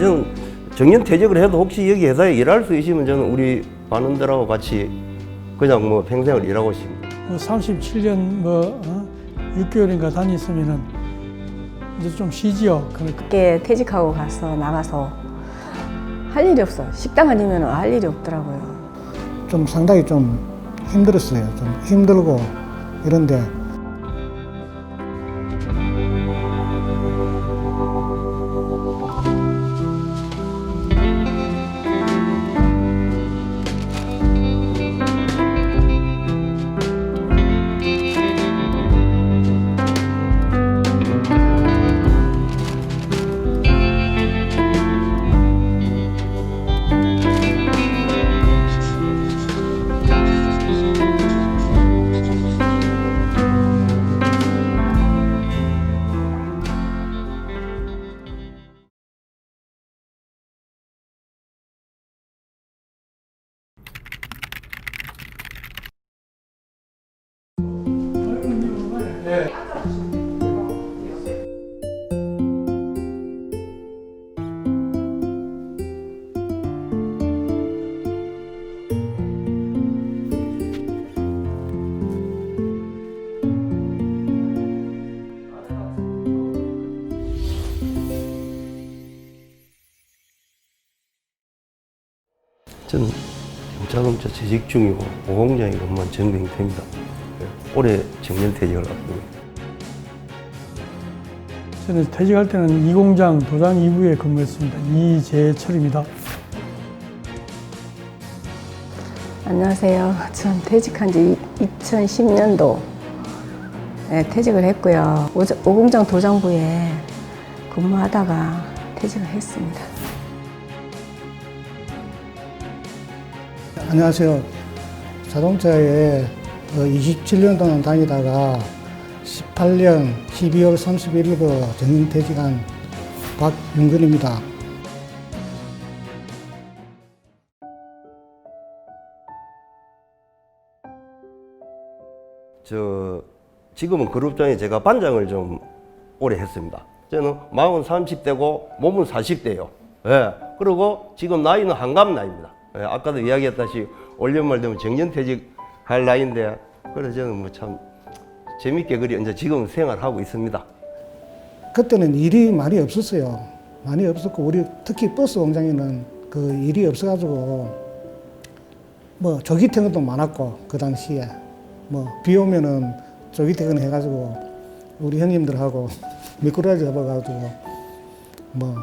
저는 정년 퇴직을 해도 혹시 여기 회사에 일할 수 있으면 저는 우리 반원들하고 같이 그냥 뭐 평생을 일하고 싶습니다. 뭐 37년 뭐 어? 6개월인가 다녔으면은 이제 좀 쉬지요. 그러니까 늦게 퇴직하고 가서 나가서 할 일이 없어. 식당 아니면 할 일이 없더라고요. 좀 상당히 좀 힘들었어요. 좀 힘들고 이런데 저는 경찰검사 재직 중이고 오공장에 근무한 정병태입니다. 예, 올해 정년 퇴직을 앞두고. 저는 퇴직할 때는 이 공장 도장 2부에 근무했습니다. 이재철입니다. 안녕하세요. 전 퇴직한 지 2010년도 에 퇴직을 했고요. 오자- 오공장 도장부에 근무하다가 퇴직을 했습니다. 안녕하세요. 자동차에 27년 동안 다니다가 18년 12월 31일부터 정년퇴직한 박윤근입니다. 저 지금은 그룹장에 제가 반장을 좀 오래 했습니다. 저는 마음은 30대고 몸은 40대요. 예. 그리고 지금 나이는 한갑 나이입니다. 예, 아까도 이야기했다시 올 연말 되면 정년퇴직 할 나이인데 그래서 저는 뭐 참 재밌게 그리 이제 지금 생활하고 있습니다. 그때는 일이 많이 없었어요. 많이 없었고 우리 특히 버스 공장에는 그 일이 없어가지고 뭐 조기 퇴근도 많았고 그 당시에 뭐 비 오면은 조기 퇴근 해가지고 우리 형님들하고 미꾸라지 잡아가지고 뭐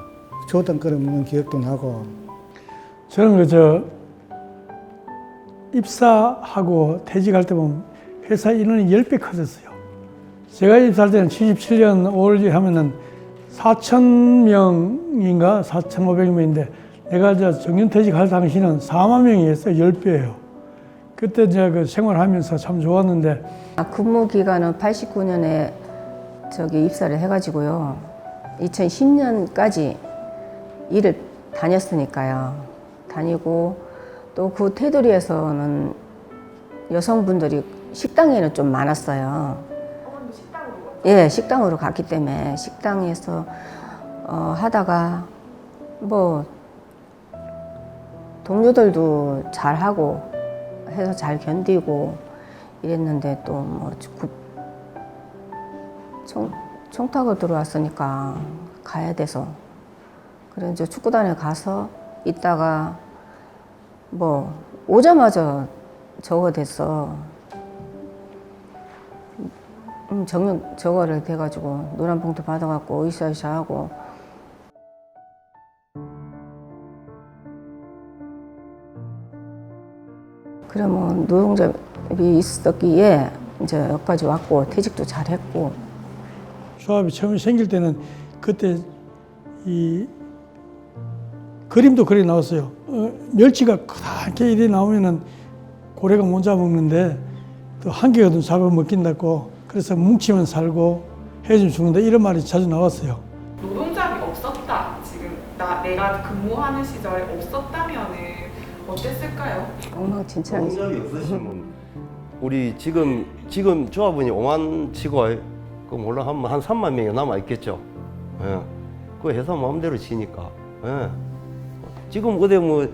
조던 끓여 먹는 기억도 나고 저는 그저 입사하고 퇴직할 때 보면 회사 인원이 10배 커졌어요. 제가 입사할 때는 77년 5월 하면은 4천 명인가 4,500명인데 내가 저 정년퇴직할 당시는 4만 명이었어요. 10배예요. 그때 제가 그 생활하면서 참 좋았는데 아, 근무 기간은 89년에 저기 입사를 해가지고요. 2010년까지 일을 다녔으니까요. 다니고 또 그 테두리에서는 여성분들이 식당에는 좀 많았어요. 예, 식당으로 갔기 때문에 식당에서 어, 하다가 뭐 동료들도 잘 하고 해서 잘 견디고 이랬는데 또뭐 총, 총타고 들어왔으니까 가야 돼서 그래 이제 축구단에 가서 있다가 뭐 오자마자 저거 됐어. 음, 정년 저거를 돼가지고 노란 봉투 받아갖고 으쌰으쌰 하고. 그래 뭐 노동잡이 있었기에 이제 여기까지 왔고 퇴직도 잘했고. 조합이 처음에 생길 때는 그때 이 그림도 그리 나왔어요. 어, 멸치가 크게 이리 나오면은 고래가 못 잡아먹는데 또 한 개거든 잡아 먹긴다고 그래서 뭉치면 살고 해주면 죽는다 이런 말이 자주 나왔어요. 노동자비 없었다. 지금 나 내가 근무하는 시절에 없었다면은 어땠을까요? 엉망진창이지 공장이 없으시면 우리 지금 지금 조합원이 5만 치고 그 몰라 한, 한 3만 명이 남아 있겠죠. 예. 그 회사 마음대로 지니까. 예. 예. 지금 어디 뭐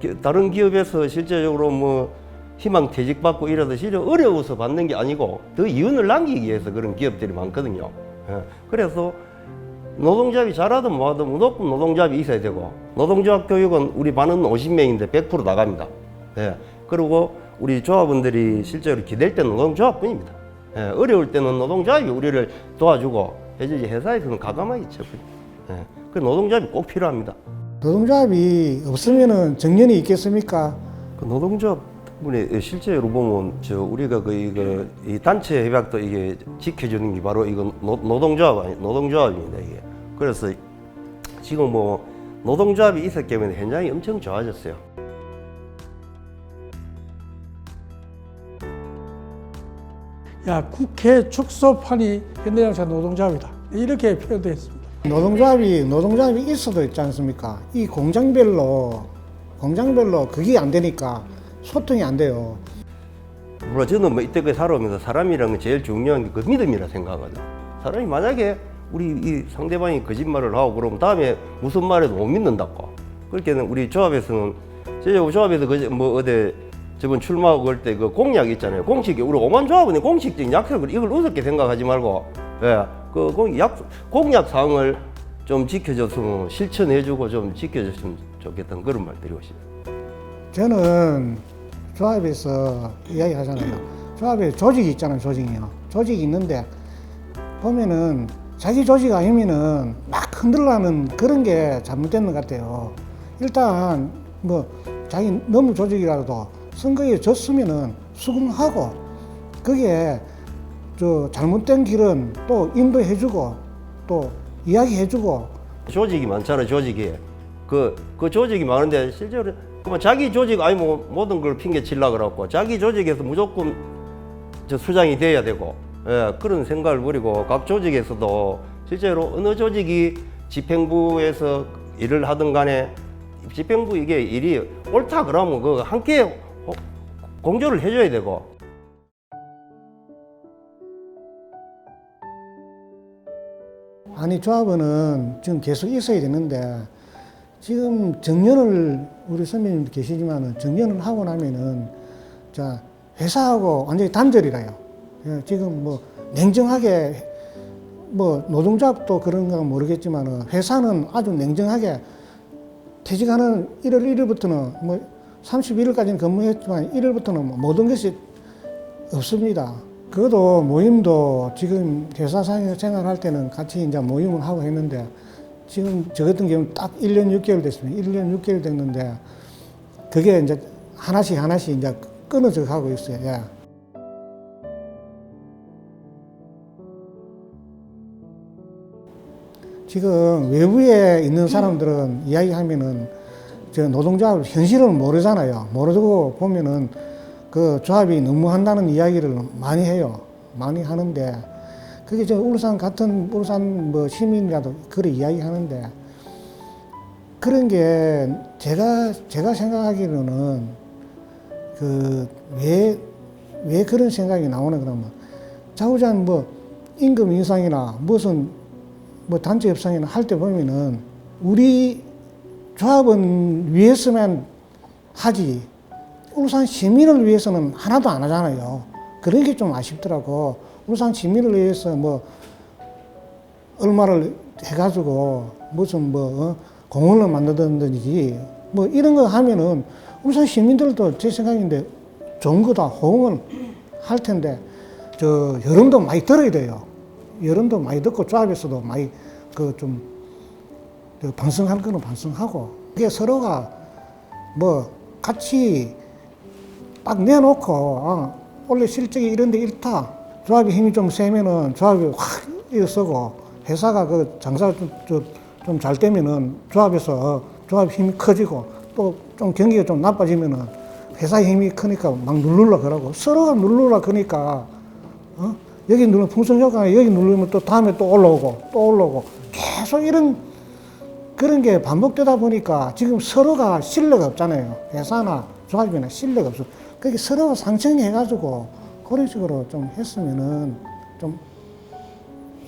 기- 다른 기업에서 실제적으로 뭐 희망 퇴직 받고 실은 어려워서 받는 게 아니고 더 이윤을 남기기 위해서 그런 기업들이 많거든요. 예. 그래서 노동조합이 잘하든 뭐하든 무조건 노동조합이 있어야 되고 노동조합 교육은 우리 반은 50명인데 100% 나갑니다. 예. 그리고 우리 조합원들이 실제로 기댈 때는 노동조합뿐입니다. 예. 어려울 때는 노동조합이 우리를 도와주고 해주지 회사에서는 가감하게 쳐버려. 예. 그 노동조합이 꼭 필요합니다. 노동조합이 없으면은 정년이 있겠습니까? 그 노동조합 덕분에 실제로 보면 저 우리가 그 이거 이 단체 협약도 이게 지켜주는 게 바로 이거 노, 노동조합 아니 노동조합입니다 이게. 그래서 지금 뭐 노동조합이 있었기 때문에 현장이 엄청 좋아졌어요. 야 국회 축소판이 현대자동차 노동조합이다. 이렇게 표현되어 있습니다. 노동조합이 노동조합이 있어도 있지 않습니까? 이 공장별로 공장별로 그게 안 되니까 소통이 안 돼요. 물론 저는 뭐 이때까지 살아오면서 사람이라는 게 제일 중요한 게 그 믿음이라 생각하거든. 사람이 만약에 우리 이 상대방이 거짓말을 하고 그러면 다음에 무슨 말해도 못 믿는다고. 그렇게는 우리 조합에서는 제 조합에서 그 뭐 어디 저번 출마하고 그럴 때 그 공약 있잖아요. 공식 우리 오만 조합원의 공식적인 약속을 이걸 우습게 생각하지 말고 예 그 공약 공약 사항을 좀 지켜줬으면 실천해주고 좀 지켜줬으면 좋겠다는 그런 말 드리고 싶어요. 저는 조합에서 이야기하잖아요. 조합에 조직이 있잖아요, 조직이요. 조직이 있는데 보면은 자기 조직 아니면은 막 흔들라는 그런 게 잘못된 것 같아요. 일단 뭐 자기 너무 조직이라도 선거에 졌으면은 수긍하고 그게 저 잘못된 길은 또 인도해주고 또 이야기해주고. 조직이 많잖아 조직이. 그, 그 조직이 많은데 실제로 그만 자기 조직 아니 뭐 모든 걸 핑계 칠라 그러고 자기 조직에서 무조건 저 수장이 돼야 되고 예, 그런 생각을 버리고 각 조직에서도 실제로 어느 조직이 집행부에서 일을 하든 간에 집행부 이게 일이 옳다 그러면 그 함께 호- 공조를 해줘야 되고 아니 조합원은 지금 계속 있어야 되는데 지금 정년을 우리 선배님도 계시지만은 정년을 하고 나면은 자 회사하고 완전히 단절이라요. 예, 지금 뭐 냉정하게 뭐 노동조합도 그런가 모르겠지만은 회사는 아주 냉정하게 퇴직하는 1월 1일부터는 뭐 31일까지는 근무했지만 1일부터는 뭐 모든 것이 없습니다. 그것도 모임도 지금 회사 생활할 때는 같이 이제 모임을 하고 했는데 지금 저 같은 경우는 딱 1년 6개월 됐습니다. 1년 6개월 됐는데 그게 이제 하나씩 하나씩 이제 끊어져 가고 있어요. 예. 지금 외부에 있는 사람들은 이야기하면은 저 노동조합 현실을 모르잖아요. 모르고 보면은 그 조합이 너무 한다는 이야기를 많이 해요. 많이 하는데 그게 저 울산 같은 울산 뭐 시민이라도 그래 이야기하는데 그런 게 제가 제가 생각하기로는 그왜왜 그런 생각이 나오나 그러면 자우장 뭐 임금 인상이나 무슨 뭐 단체 협상이나 할 때 보면은 우리 조합은 위해서만 하지 울산 시민을 위해서는 하나도 안 하잖아요. 그런 게 좀 아쉽더라고. 울산 시민을 위해서 뭐 얼마를 해가지고 무슨 뭐 어? 공원을 만들든지 뭐 이런 거 하면은 울산 시민들도 제 생각인데 좋은 거다 호응을 할 텐데 저 여름도 많이 들어야 돼요. 여름도 많이 듣고 조합에서도 많이 그 좀 반성할 거는 반성하고 그게 서로가 뭐 같이 딱 내놓고 어, 원래 실적이 이런데 일타 조합이 힘이 좀 세면은 조합이 확 일어서고 회사가 그 장사가 좀 잘 되면은 조합에서 조합 힘이 커지고 또 좀 경기가 좀 나빠지면은 회사 힘이 크니까 막 누르려 그러고 서로가 누르려 그러니까 어? 여기 누르면 풍선 효과가 여기 누르면 또 다음에 또 올라오고 또 올라오고 계속 이런 그런 게 반복되다 보니까 지금 서로가 신뢰가 없잖아요. 회사나 조합이나 신뢰가 없어. 그게 서로가 상생해가지고 그런 식으로 좀 했으면은 좀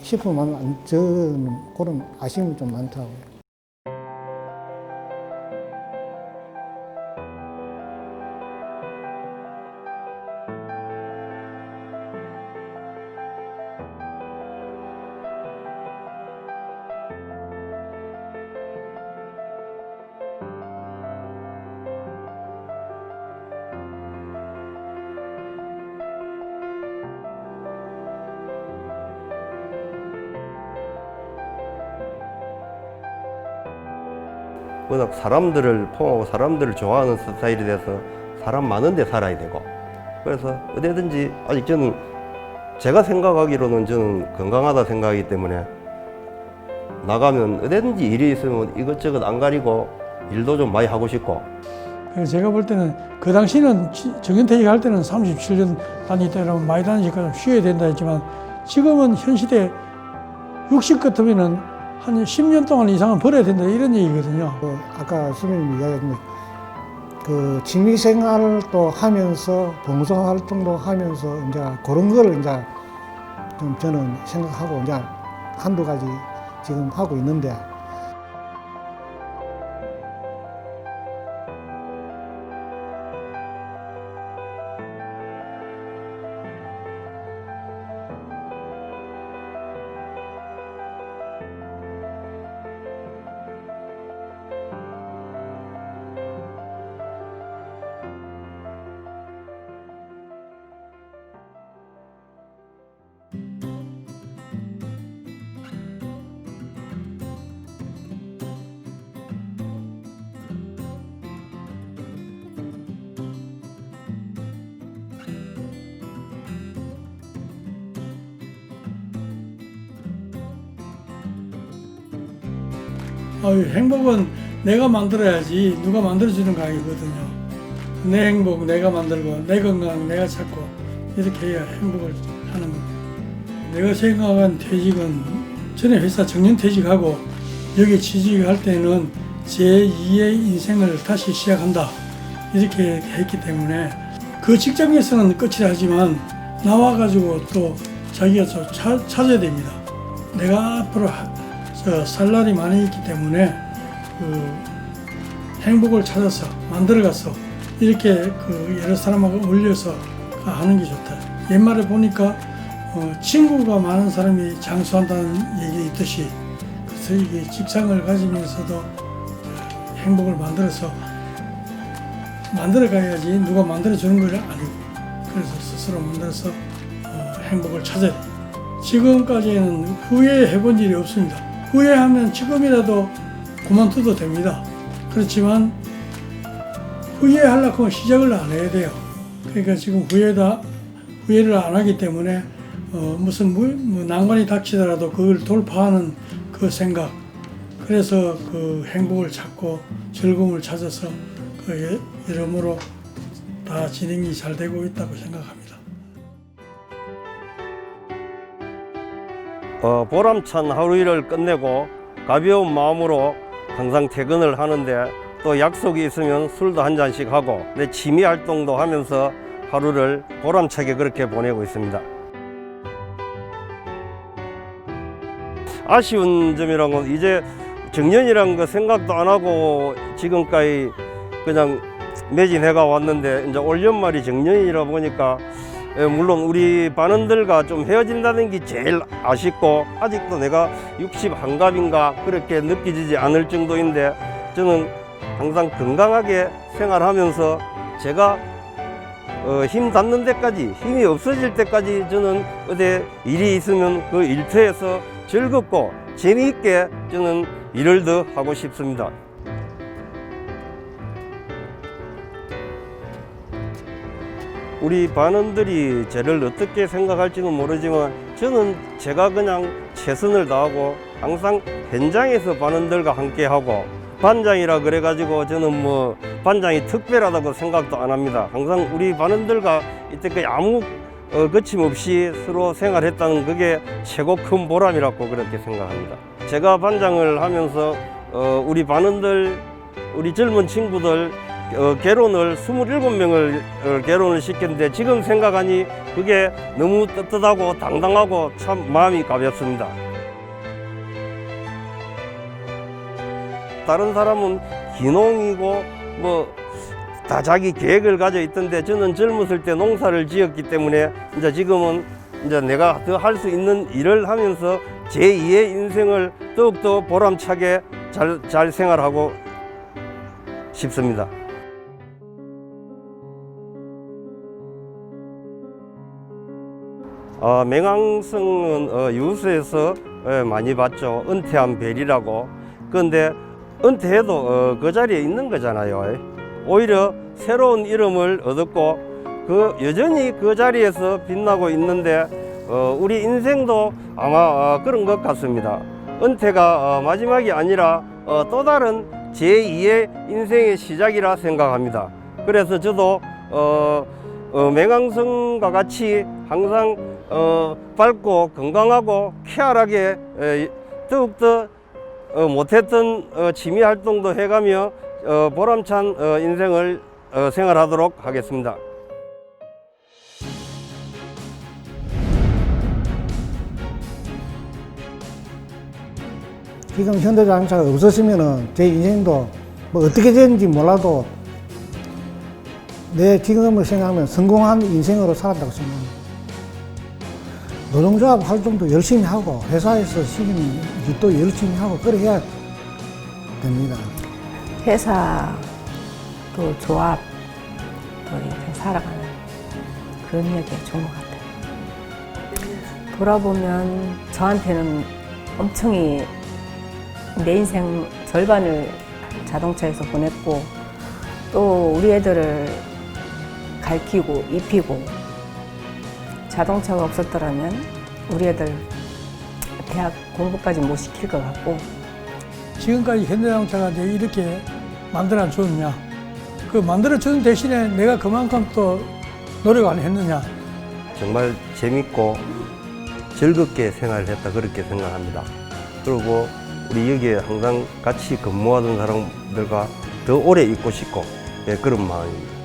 싶으면 저는 그런 아쉬움이 좀 많다고요. 워낙 사람들을 포함하고 사람들을 좋아하는 스타일이 돼서 사람 많은데 살아야 되고. 그래서 어디든지 아직 저는 제가 생각하기로는 저는 건강하다 생각하기 때문에 나가면 어디든지 일이 있으면 이것저것 안 가리고 일도 좀 많이 하고 싶고. 그래서 제가 볼 때는 그 당시는 지- 정년퇴직 할 때는 37년 다니다 이러면 많이 다니니까 좀 쉬어야 된다 했지만 지금은 현 시대 60 같으면은 한 10년 동안 이상은 벌어야 된다 이런 얘기거든요. 그 아까 선생님이 이야기했는데 그 취미생활도 하면서 봉사 활동도 하면서 이제 그런 거를 이제 좀 저는 생각하고 이제 한두 가지 지금 하고 있는데 행복은 내가 만들어야지 누가 만들어주는 거 아니거든요. 내 행복 내가 만들고 내 건강 내가 찾고 이렇게 해야 행복을 하는 겁니다. 내가 생각한 퇴직은 전에 회사 정년 퇴직하고 여기 취직할 때는 제2의 인생을 다시 시작한다 이렇게 했기 때문에 그 직장에서는 끝이라 하지만 나와 가지고 또 자기가 좀 차- 찾아야 됩니다. 내가 앞으로 살 날이 많이 있기 때문에 그 행복을 찾아서 만들어가서 이렇게 그 여러 사람하고 어울려서 하는 게 좋다. 옛말에 보니까 어, 친구가 많은 사람이 장수한다는 얘기 있듯이 그래서 이게 직장을 가지면서도 어, 행복을 만들어서 만들어 가야지 누가 만들어 주는 건 아니고 그래서 스스로 만들어서 어, 행복을 찾아야 돼. 지금까지는 후회해 본 일이 없습니다. 후회하면 지금이라도 그만둬도 됩니다. 그렇지만 후회하려고 시작을 안 해야 돼요. 그러니까 지금 후회다 후회를 안 하기 때문에 어, 무슨 무, 뭐 난관이 닥치더라도 그걸 돌파하는 그 생각. 그래서 그 행복을 찾고 즐거움을 찾아서 그 여- 여러모로 다 진행이 잘 되고 있다고 생각합니다. 어, 보람찬 하루 일을 끝내고 가벼운 마음으로 항상 퇴근을 하는데 또 약속이 있으면 술도 한 잔씩 하고 내 취미 활동도 하면서 하루를 보람차게 그렇게 보내고 있습니다. 아쉬운 점이란 건 이제 정년이란 거 생각도 안 하고 지금까지 그냥 매진해가 왔는데 이제 올 연말이 정년이라 보니까 예, 물론 우리 반원들과 좀 헤어진다는 게 제일 아쉽고 아직도 내가 60 한갑인가 그렇게 느껴지지 않을 정도인데 저는 항상 건강하게 생활하면서 제가 어, 힘 닿는 데까지 힘이 없어질 때까지 저는 어디 일이 있으면 그 일터에서 즐겁고 재미있게 저는 일을 더 하고 싶습니다. 우리 반원들이 저를 어떻게 생각할지는 모르지만 저는 제가 그냥 최선을 다하고 항상 현장에서 반원들과 함께 하고 반장이라 그래가지고 저는 뭐 반장이 특별하다고 생각도 안 합니다. 항상 우리 반원들과 이때까지 아무 어, 거침없이 서로 생활했다는 그게 최고 큰 보람이라고 그렇게 생각합니다. 제가 반장을 하면서 어, 우리 반원들, 우리 젊은 친구들 어, 결혼을 27명을 어, 결혼을 시켰는데 지금 생각하니 그게 너무 떳떳하고 당당하고 참 마음이 가볍습니다. 다른 사람은 기농이고 뭐 다 자기 계획을 가져 있던데 저는 젊었을 때 농사를 지었기 때문에 이제 지금은 이제 내가 더 할 수 있는 일을 하면서 제2의 인생을 더욱더 보람차게 잘, 잘 생활하고 싶습니다. 어, 맹황성은 어, 유수에서 예, 많이 봤죠. 은퇴한 벨이라고. 그런데 은퇴해도 어, 그 자리에 있는 거잖아요. 오히려 새로운 이름을 얻었고 그 여전히 그 자리에서 빛나고 있는데 어, 우리 인생도 아마 어, 그런 것 같습니다. 은퇴가 어, 마지막이 아니라 어, 또 다른 제2의 인생의 시작이라 생각합니다. 그래서 저도 어, 어, 맹황성과 같이 항상 어, 밝고 건강하고 쾌활하게 에, 더욱더 어, 못했던 어, 취미 활동도 해가며 어, 보람찬 어, 인생을 어, 생활하도록 하겠습니다. 지금 현대자동차가 없었으면은 제 인생도 뭐 어떻게 되는지 몰라도 내 지금을 생각하면 성공한 인생으로 살았다고 생각합니다. 노동조합 활동도 열심히 하고 회사에서 시키는 일도 열심히 하고 그래야 됩니다. 회사 또 조합 또 이렇게 살아가는 그런 이야기가 좋은 것 같아요. 돌아보면 저한테는 엄청이 내 인생 절반을 자동차에서 보냈고 또 우리 애들을 가르치고 입히고 자동차가 없었더라면 우리 애들 대학 공부까지 못 시킬 것 같고 지금까지 현대자동차가 이제 이렇게 만들어 줬느냐? 그 만들어 주는 대신에 내가 그만큼 또 노력 안 했느냐? 정말 재밌고 즐겁게 생활을 했다 그렇게 생각합니다. 그리고 우리 여기에 항상 같이 근무하던 사람들과 더 오래 있고 싶고 예, 그런 마음입니다.